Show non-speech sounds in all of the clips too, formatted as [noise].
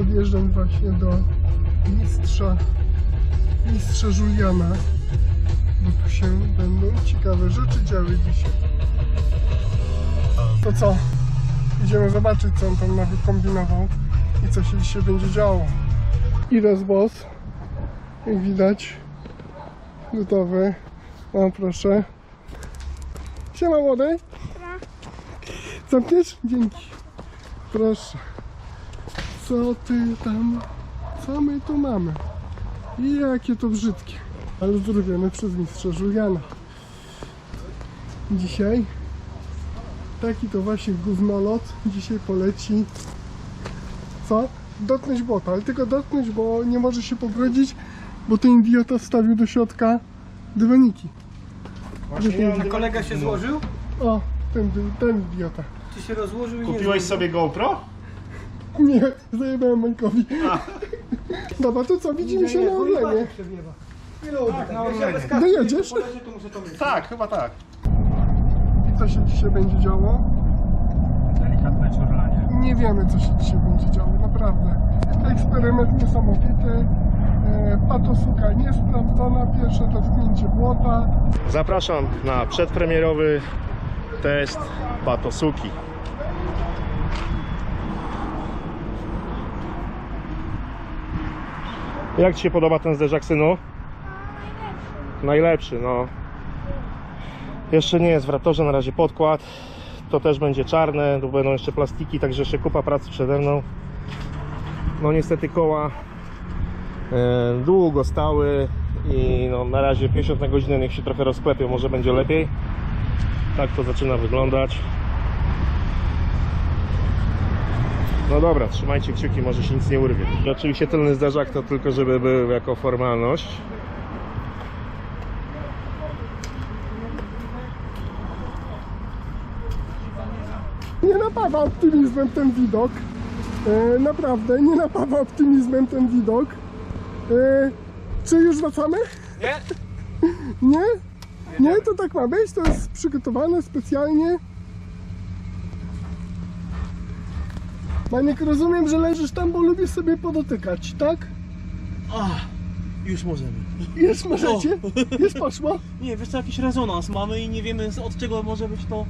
podjeżdżam właśnie do mistrza, mistrza Juliana, bo tu się będą ciekawe rzeczy działy dzisiaj. To co? Idziemy zobaczyć, co on tam kombinował i co się dzisiaj będzie działo. Ires Boss, jak widać, gotowy. O, proszę. Siema młody. Zamkniesz? Dzięki. Proszę. Co ty tam? Co my tu mamy? I jakie to brzydkie. Ale zrobione przez mistrza Juliana. Dzisiaj taki to właśnie gównolot dzisiaj poleci. Co? Dotknąć bota, ale tylko dotknąć, bo nie może się pobrudzić, bo ten idiota wstawił do środka dywaniki. A kolega się złożył? O, ten, ten idiota. Czy się rozłożył i nie Kupiłeś sobie GoPro? Nie, zajebałem Majkowi. [laughs] Dobra, to co, widzimy się na Orlenie. Tak, na Orlenie. Dojedziesz? Polecie, to muszę to mieć. Tak, chyba tak. I co się dzisiaj będzie działo? Delikatne czurlanie. Nie wiemy, co się dzisiaj będzie działo, naprawdę. Eksperyment niesamowity. E, Patosuka niesprawdzona, pierwsze dotknięcie błota. Zapraszam na przedpremierowy test Patosuki. Jak Ci się podoba ten zderzak, synu? Najlepszy, no. Jeszcze nie jest w Raptorze, na razie podkład. To też będzie czarne, tu będą jeszcze plastiki, także jeszcze kupa pracy przede mną. No niestety koła e, długo stały i no, na razie 50 na godzinę niech się trochę rozklepią, może będzie lepiej. Tak to zaczyna wyglądać. No dobra, trzymajcie kciuki, może się nic nie urwie. Oczywiście tylny zderzak to tylko żeby był jako formalność. Nie napawa optymizmem ten widok. E, naprawdę, nie napawa optymizmem ten widok. E, czy już wracamy? Nie? Nie? Nie, to tak ma być, to jest przygotowane specjalnie. Maniek, rozumiem, że leżysz tam, bo lubisz sobie podotykać, tak? Już możemy. Już możecie? Już poszło? [laughs] Nie, wiesz co, jakiś rezonans mamy i nie wiemy od czego może być to.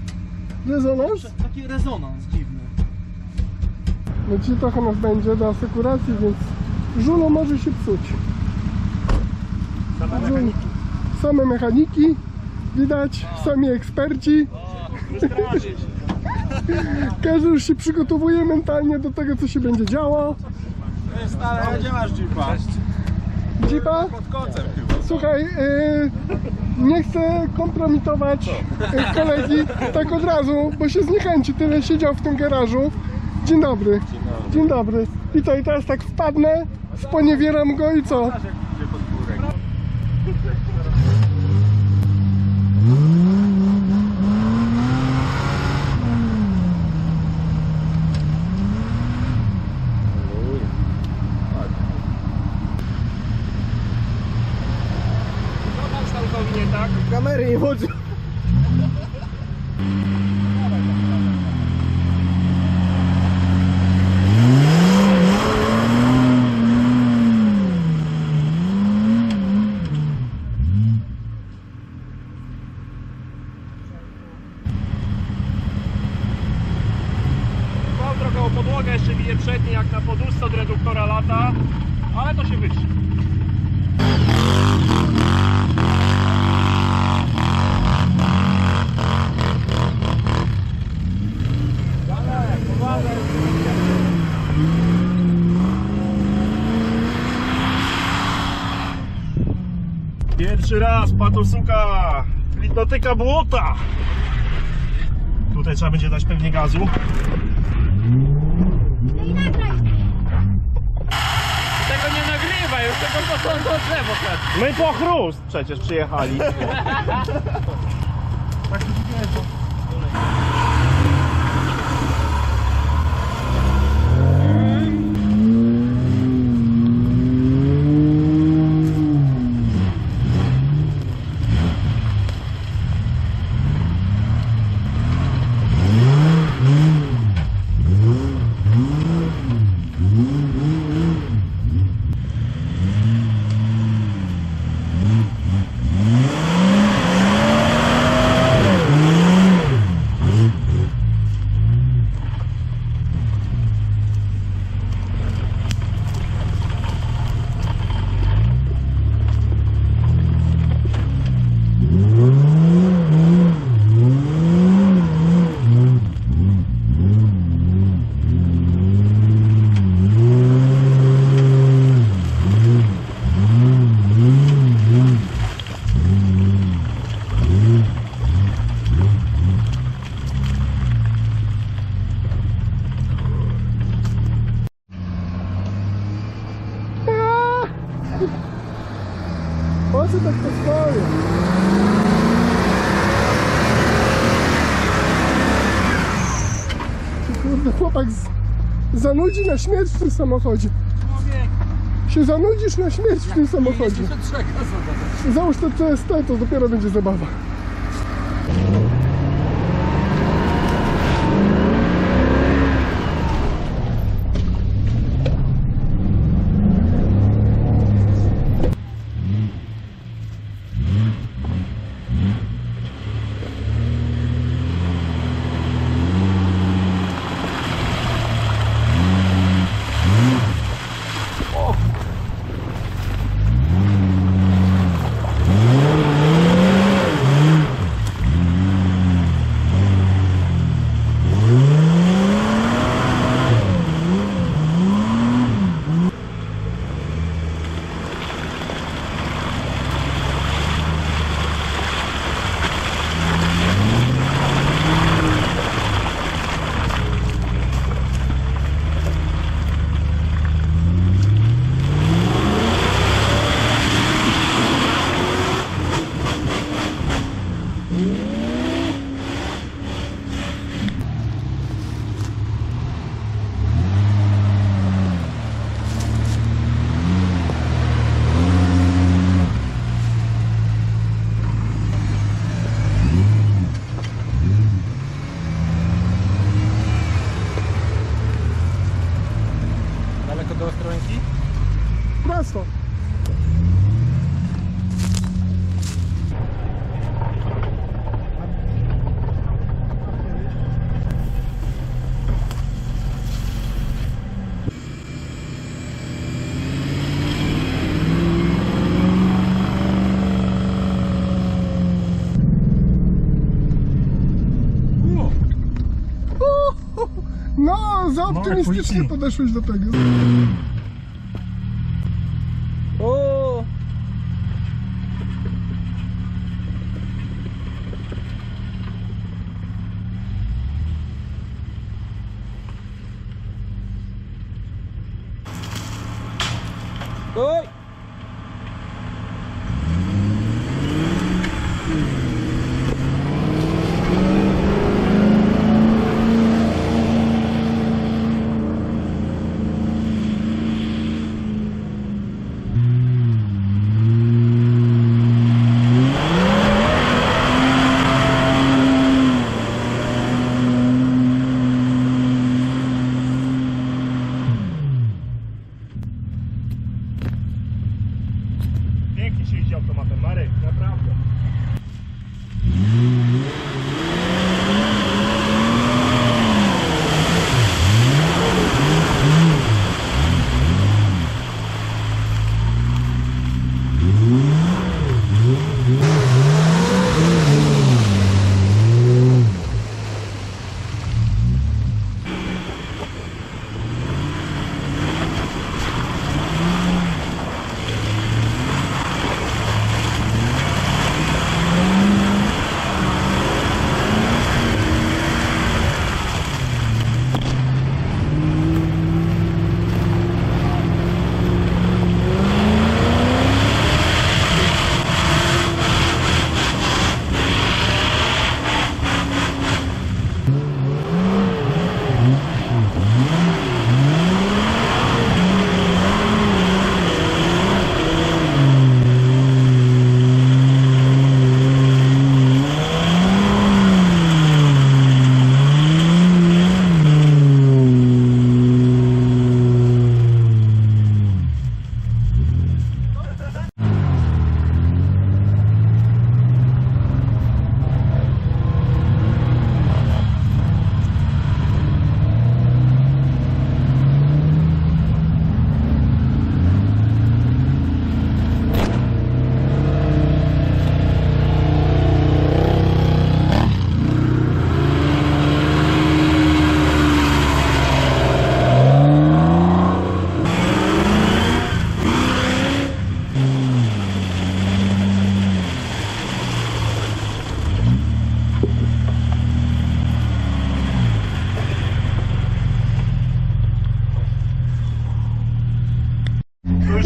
Rezonans? Taki rezonans dziwny. No dzisiaj trochę nas będzie do asekuracji, więc żulo może się psuć. Same Żul- Same mechaniki, widać, sami eksperci. Wystraszyć. [laughs] Każdy już się przygotowuje mentalnie do tego, co się będzie działo. Stary, gdzie masz jeepa? Jeepa? Pod kocem chyba. Słuchaj, yy, nie chcę kompromitować yy, kolegi tak od razu, bo się zniechęci, tyle siedział w tym garażu. Dzień dobry. Dzień dobry. I to i teraz tak wpadnę, sponiewieram go i co? Kamery nie włączy. Mam trochę o podłogę, jeszcze bije przedni jak na poduszce od reduktora lata, ale to się wyszło. Pierwszy raz patosuka dotyka błota. Tutaj trzeba będzie dać pewnie gazu. Tego nie nagrywa, już tego początku drzewo My po chrust przecież przyjechali. [laughs] nocy tak to. Się, Kurde, chłopak z, zanudzi na śmierć w tym samochodzie. Się zanudzisz na śmierć w tym samochodzie. Załóż to CST, to dopiero będzie zabawa. No, za optymistycznie później. podeszłeś do tego. O! Oj! Pięknie się jeździ automatem, Marek, naprawdę.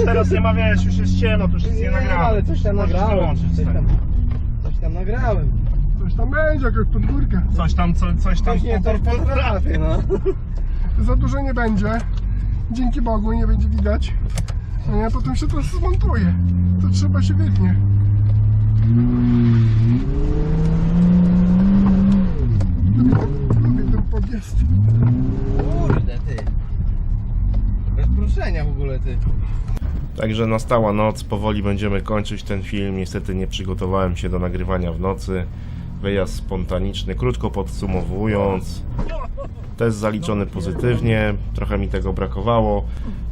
Teraz nie ma, wiesz, już jest ciemno, to już nic nie nagrałem. ale coś tam Możesz nagrałem. wyłączyć, Coś stary. tam, coś tam nagrałem. Coś tam będzie, jakaś podgórka. Coś tam, co, coś tam Coś nie po- potrafię, no. [laughs] Za dużo nie będzie. Dzięki Bogu nie będzie widać. No nie, potem się to zmontuje. To trzeba się wytnie. Lubię ten, lubię ten podjazd. Kurde, ty. Bez poruszenia w ogóle, ty. Także nastała noc, powoli będziemy kończyć ten film. Niestety nie przygotowałem się do nagrywania w nocy. Wyjazd spontaniczny, krótko podsumowując. Test zaliczony pozytywnie, trochę mi tego brakowało.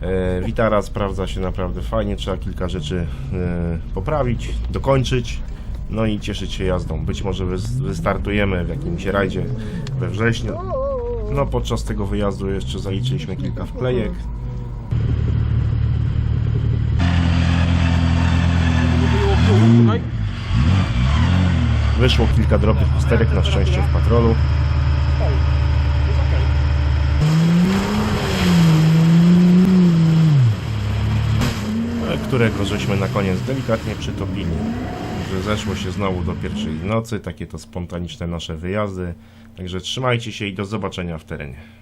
E, Witara sprawdza się naprawdę fajnie, trzeba kilka rzeczy e, poprawić, dokończyć. No i cieszyć się jazdą. Być może wys- wystartujemy w jakimś rajdzie we wrześniu. No podczas tego wyjazdu jeszcze zaliczyliśmy kilka wklejek. Wyszło kilka drobnych usterek na szczęście w patrolu. e, którego żeśmy na koniec delikatnie przytopili. Że zeszło się znowu do pierwszej nocy, takie to spontaniczne nasze wyjazdy. Także trzymajcie się i do zobaczenia w terenie.